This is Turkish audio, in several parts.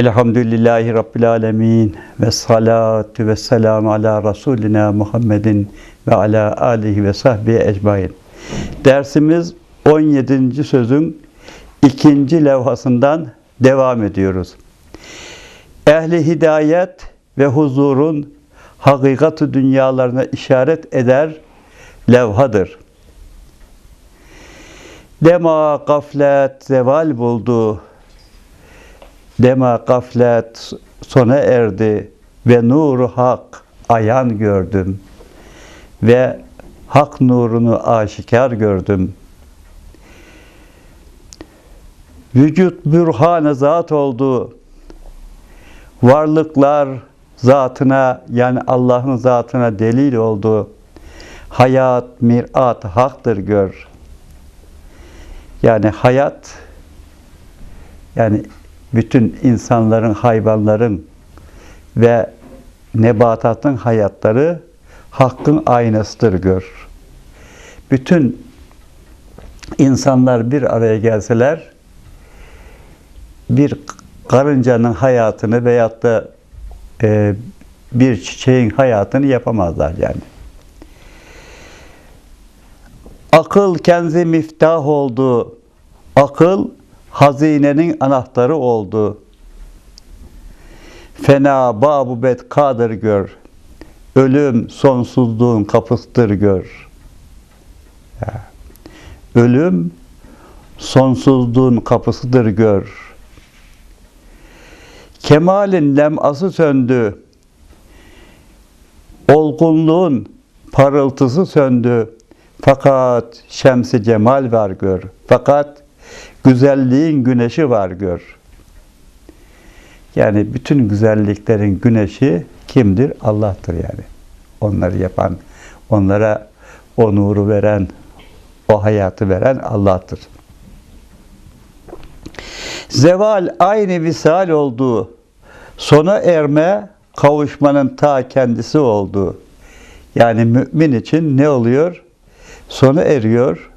Elhamdülillahi Rabbil Alemin ve salatu ve selamu ala Resulina Muhammedin ve ala alihi ve sahbihi ecmain. Dersimiz 17. sözün ikinci levhasından devam ediyoruz. Ehli hidayet ve huzurun hakikati dünyalarına işaret eder levhadır. Dema gaflet zeval buldu. Dema gaflet sona erdi ve nuru hak ayan gördüm ve hak nurunu aşikar gördüm. Vücut bürhan zat oldu. Varlıklar zatına yani Allah'ın zatına delil oldu. Hayat mirat haktır gör. Yani hayat yani bütün insanların, hayvanların ve nebatatın hayatları hakkın aynasıdır gör. Bütün insanlar bir araya gelseler bir karıncanın hayatını veyahut da e, bir çiçeğin hayatını yapamazlar yani. Akıl kenzi miftah oldu. Akıl hazinenin anahtarı oldu. Fena babu bedkadır gör. Ölüm sonsuzluğun kapısıdır gör. Ölüm sonsuzluğun kapısıdır gör. Kemalin lem'ası söndü. Olgunluğun parıltısı söndü. Fakat şemsi cemal var gör. Fakat güzelliğin güneşi var gör. Yani bütün güzelliklerin güneşi kimdir? Allah'tır yani. Onları yapan, onlara o nuru veren, o hayatı veren Allah'tır. Zeval aynı visal oldu. Sona erme kavuşmanın ta kendisi oldu. Yani mümin için ne oluyor? Sona eriyor.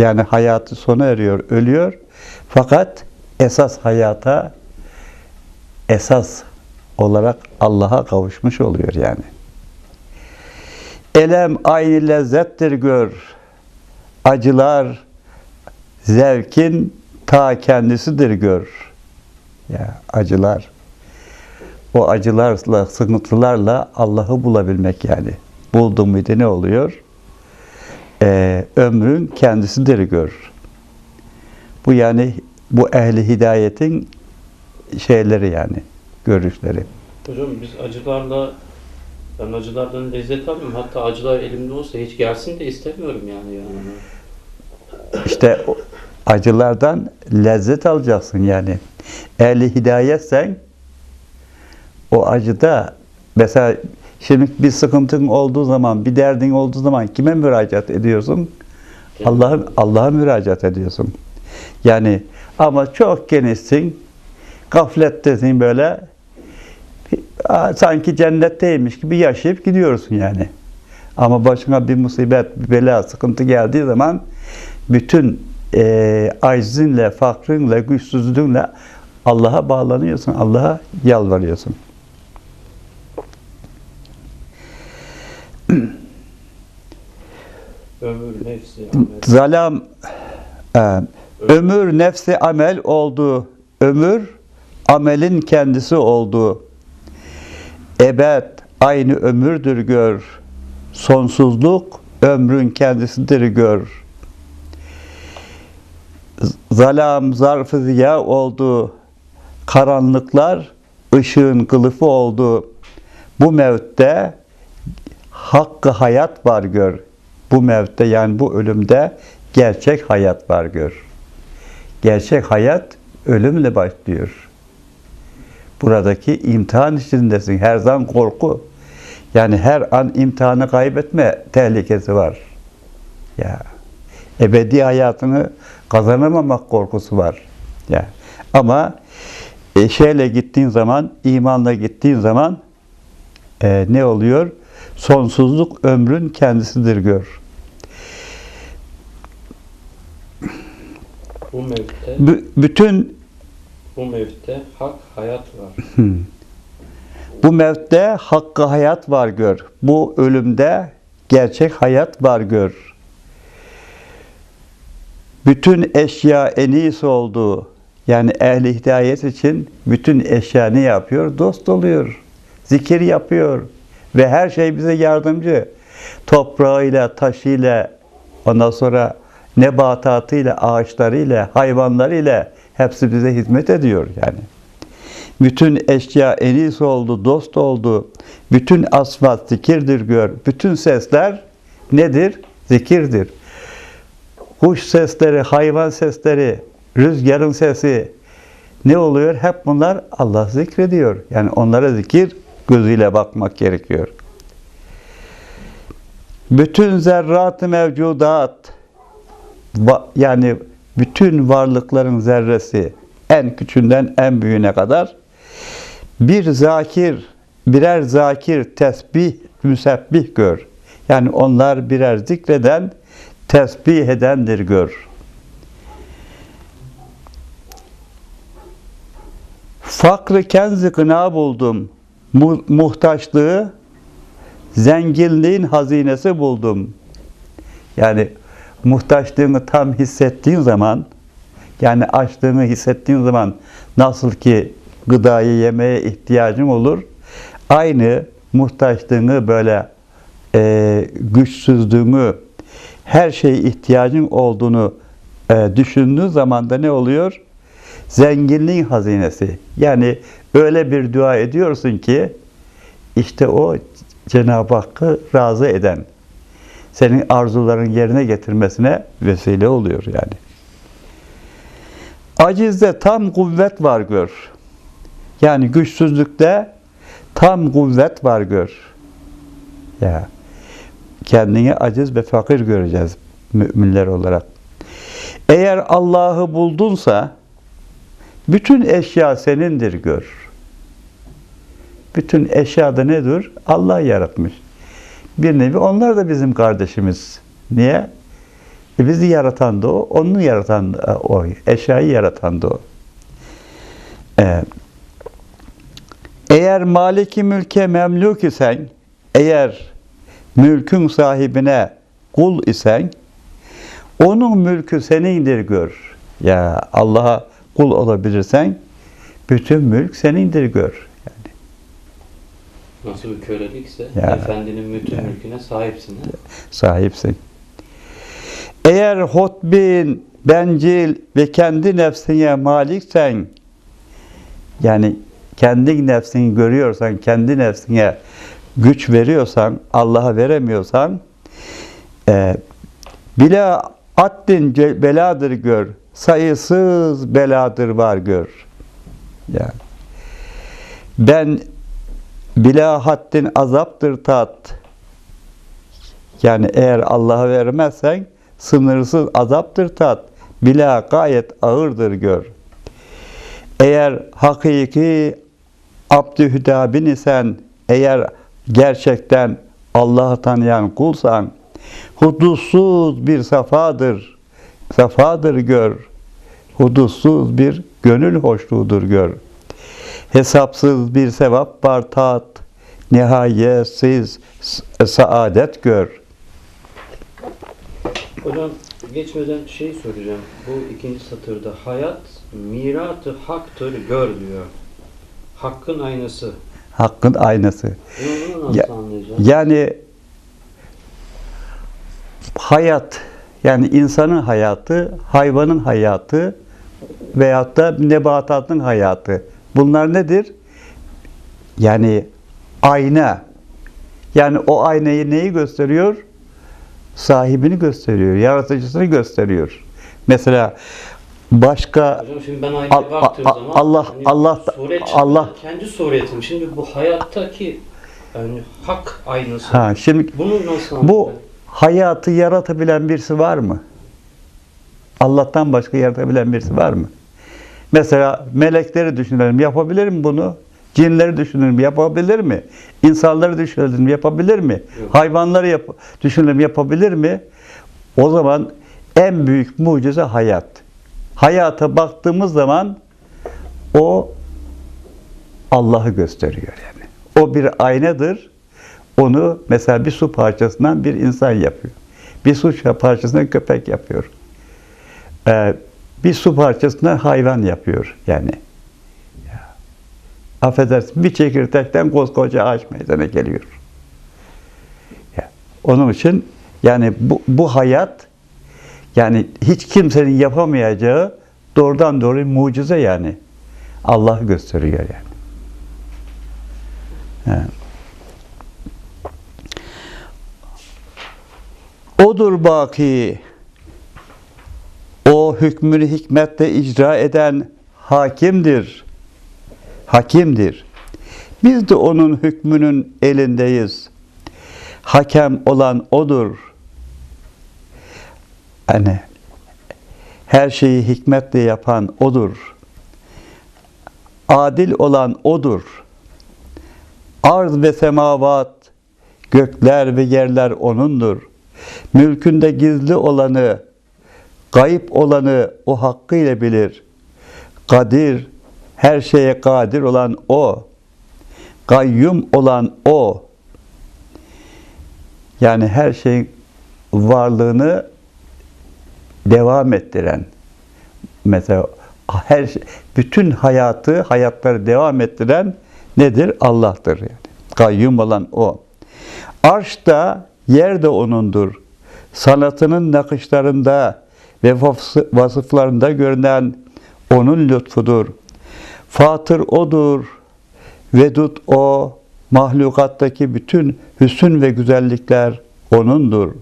Yani hayatı sona eriyor, ölüyor. Fakat esas hayata esas olarak Allah'a kavuşmuş oluyor yani. Elem aynı lezzettir gör. Acılar zevkin ta kendisidir gör. Ya acılar. O acılarla, sıkıntılarla Allah'ı bulabilmek yani. Buldum muydu ne oluyor? Ee, ömrün kendisidir gör. Bu yani bu ehli hidayetin şeyleri yani, görüşleri. Hocam biz acılarla ben acılardan lezzet almıyorum. Hatta acılar elimde olsa hiç gelsin de istemiyorum yani yanıma. İşte acılardan lezzet alacaksın yani. Ehli hidayetsen o acıda mesela şimdi bir sıkıntın olduğu zaman, bir derdin olduğu zaman kime müracaat ediyorsun? Allah'a Allah'a müracaat ediyorsun. Yani ama çok genişsin, gaflettesin böyle sanki cennetteymiş gibi yaşayıp gidiyorsun yani. Ama başına bir musibet, bir bela, sıkıntı geldiği zaman bütün e, aczinle, fakrınla, güçsüzlüğünle Allah'a bağlanıyorsun, Allah'a yalvarıyorsun. Ömür, nefsi, amel. Zalam, e, ömür nefsi amel oldu. Ömür amelin kendisi oldu. Ebed aynı ömürdür gör. Sonsuzluk ömrün kendisidir gör. Zalam zarfı ziya oldu. Karanlıklar ışığın kılıfı oldu. Bu mevtte hakkı hayat var gör. Bu mevtte yani bu ölümde gerçek hayat var gör. Gerçek hayat ölümle başlıyor. Buradaki imtihan içindesin. Her zaman korku. Yani her an imtihanı kaybetme tehlikesi var. Ya ebedi hayatını kazanamamak korkusu var. Ya ama e, şeyle gittiğin zaman, imanla gittiğin zaman e, ne oluyor? Sonsuzluk ömrün kendisidir gör. Bu mevkte B- bütün Bu mevte hak, hayat var. Bu mevtte hakkı hayat var gör. Bu ölümde gerçek hayat var gör. Bütün eşya en iyisi olduğu, yani ehli hidayet için bütün eşya ne yapıyor? Dost oluyor. Zikir yapıyor. Ve her şey bize yardımcı. Toprağıyla, taşıyla, ondan sonra nebatatıyla, ağaçlarıyla, hayvanlarıyla hepsi bize hizmet ediyor yani. Bütün eşya en iyisi oldu, dost oldu. Bütün asfalt zikirdir gör. Bütün sesler nedir? Zikirdir. Kuş sesleri, hayvan sesleri, rüzgarın sesi ne oluyor? Hep bunlar Allah zikrediyor. Yani onlara zikir gözüyle bakmak gerekiyor. Bütün zerrat-ı mevcudat yani bütün varlıkların zerresi en küçüğünden en büyüğüne kadar bir zakir, birer zakir tesbih, müsebbih gör. Yani onlar birer zikreden, tesbih edendir gör. Fakrı kenzi gına buldum. Mu- muhtaçlığı zenginliğin hazinesi buldum. Yani muhtaçlığını tam hissettiğin zaman, yani açlığını hissettiğin zaman nasıl ki gıdayı yemeye ihtiyacın olur, aynı muhtaçlığını böyle e, güçsüzlüğünü, her şeye ihtiyacın olduğunu e, düşündüğün zaman da ne oluyor? Zenginliğin hazinesi. Yani öyle bir dua ediyorsun ki işte o Cenab-ı Hakk'ı razı eden, senin arzuların yerine getirmesine vesile oluyor yani. Acizde tam kuvvet var gör. Yani güçsüzlükte tam kuvvet var gör. Ya kendini aciz ve fakir göreceğiz müminler olarak. Eğer Allah'ı buldunsa bütün eşya senindir gör. Bütün eşyada nedir? Allah yaratmış. Bir nevi onlar da bizim kardeşimiz. Niye? E bizi yaratan da o, onu yaratan da o, eşyayı yaratan da o. Ee, eğer maliki mülke memluk isen, eğer mülkün sahibine kul isen, onun mülkü senindir gör. Ya Allah'a kul olabilirsen, bütün mülk senindir gör. Yani Nasıl bir kölelikse Ya. efendinin bütün mülküne sahipsin. ha? sahipsin. Eğer hotbin, bencil ve kendi nefsine maliksen, yani kendi nefsini görüyorsan, kendi nefsine güç veriyorsan, Allah'a veremiyorsan, e, bile addin beladır gör, sayısız beladır var gör. Yani ben bila haddin azaptır tat. Yani eğer Allah'a vermezsen sınırsız azaptır tat. Bila gayet ağırdır gör. Eğer hakiki abdü hüdabin isen, eğer gerçekten Allah'ı tanıyan kulsan, hudutsuz bir safadır, safadır gör. Hudutsuz bir gönül hoşluğudur gör. Hesapsız bir sevap var tat, nihayetsiz saadet gör. Hocam geçmeden şey soracağım. Bu ikinci satırda hayat miratı haktır gör diyor. Hakkın aynası. Hakkın aynası. Bunu Ya-? Yani hayat, yani insanın hayatı, hayvanın hayatı veyahut da nebatatın hayatı. Bunlar nedir? Yani ayna. Yani o aynayı neyi gösteriyor? Sahibini gösteriyor, yaratıcısını gösteriyor. Mesela başka Hocam şimdi ben aynaya baktığım zaman Allah- hani Allah- suret Allah- kendi suretim. Şimdi bu hayattaki yani hak aynası. ha şimdi Bunu nasıl Bu anlayacağız? hayatı yaratabilen birisi var mı? Allah'tan başka yaratabilen birisi var mı? Mesela melekleri düşünelim, yapabilir mi bunu? Cinleri düşünelim, yapabilir mi? İnsanları düşünelim, yapabilir mi? Yok. Hayvanları yap düşünelim, yapabilir mi? O zaman en büyük mucize hayat. Hayata baktığımız zaman O Allah'ı gösteriyor yani. O bir aynadır. Onu mesela bir su parçasından bir insan yapıyor. Bir su parçasından köpek yapıyor. Ee, bir su parçasından hayvan yapıyor yani. Ya. Affedersin bir çekirdekten koskoca ağaç meydana geliyor. Onun için yani bu, bu hayat yani hiç kimsenin yapamayacağı doğrudan doğruya mucize yani. Allah gösteriyor yani. He. Odur baki o hükmünü hikmetle icra eden hakimdir. Hakimdir. Biz de onun hükmünün elindeyiz. Hakem olan odur. Hani her şeyi hikmetle yapan odur. Adil olan odur. Arz ve semavat, gökler ve yerler O'nundur. Mülkünde gizli olanı, gayip olanı O hakkıyla bilir. Kadir, her şeye kadir olan O. Gayyum olan O. Yani her şeyin varlığını devam ettiren, mesela her şey, bütün hayatı, hayatları devam ettiren nedir? Allah'tır yani. Kayyum olan O. Arş da, yer de O'nundur. Sanatının nakışlarında ve vasıflarında görünen O'nun lütfudur. Fatır O'dur. Vedud O. Mahlukattaki bütün hüsün ve güzellikler O'nundur.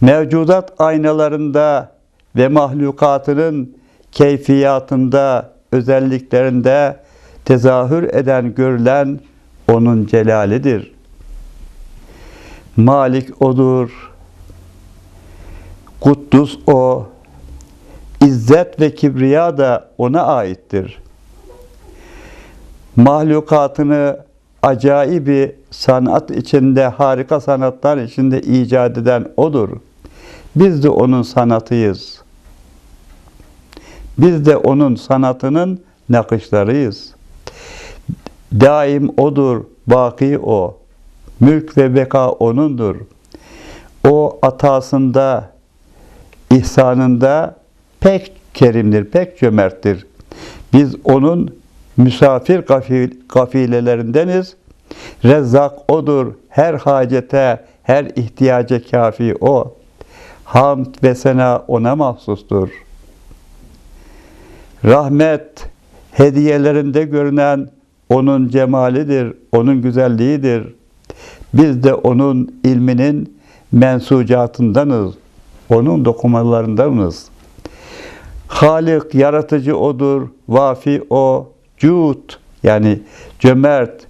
Mevcudat aynalarında ve mahlukatının keyfiyatında, özelliklerinde tezahür eden, görülen onun celalidir. Malik odur. Kuddus o. İzzet ve kibriya da ona aittir. Mahlukatını acayibi sanat içinde, harika sanatlar içinde icat eden O'dur. Biz de O'nun sanatıyız. Biz de O'nun sanatının nakışlarıyız. Daim O'dur, baki O. Mülk ve beka O'nundur. O atasında, ihsanında pek kerimdir, pek cömerttir. Biz O'nun misafir kafil, kafilelerindeniz. Rezzak O'dur, her hacete, her ihtiyaca kafi O. Hamd ve sena O'na mahsustur. Rahmet, hediyelerinde görünen O'nun cemalidir, O'nun güzelliğidir. Biz de O'nun ilminin mensucatındanız, O'nun dokumalarındanız. Halik, yaratıcı O'dur, vafi O, cud yani cömert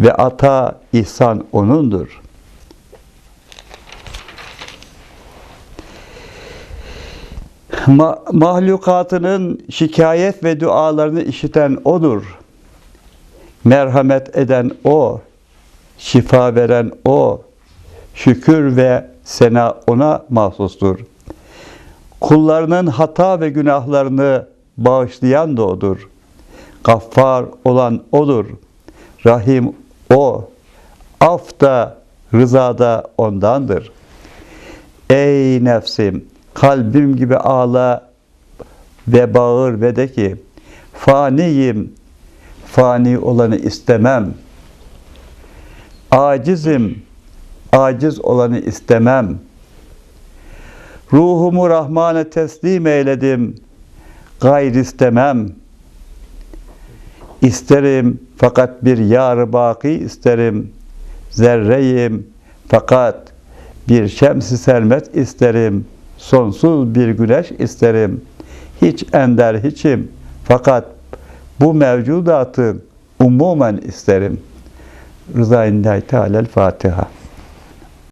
ve ata ihsan O'nundur. Ma mahlukatının şikayet ve dualarını işiten O'dur. Merhamet eden O, şifa veren O, şükür ve sena O'na mahsustur. Kullarının hata ve günahlarını bağışlayan da O'dur. Gaffar olan O'dur. Rahim O. Af da, rıza da O'ndandır. Ey nefsim! Kalbim gibi ağla ve bağır ve de ki, faniyim, fani olanı istemem. Acizim, aciz olanı istemem. Ruhumu Rahman'a teslim eyledim, gayr istemem. İsterim fakat bir yar baki isterim. Zerreyim fakat bir şems-i sermet isterim. Sonsuz bir güneş isterim. Hiç ender hiçim fakat bu mevcudatı umumen isterim. Rıza-i Teala Fatiha.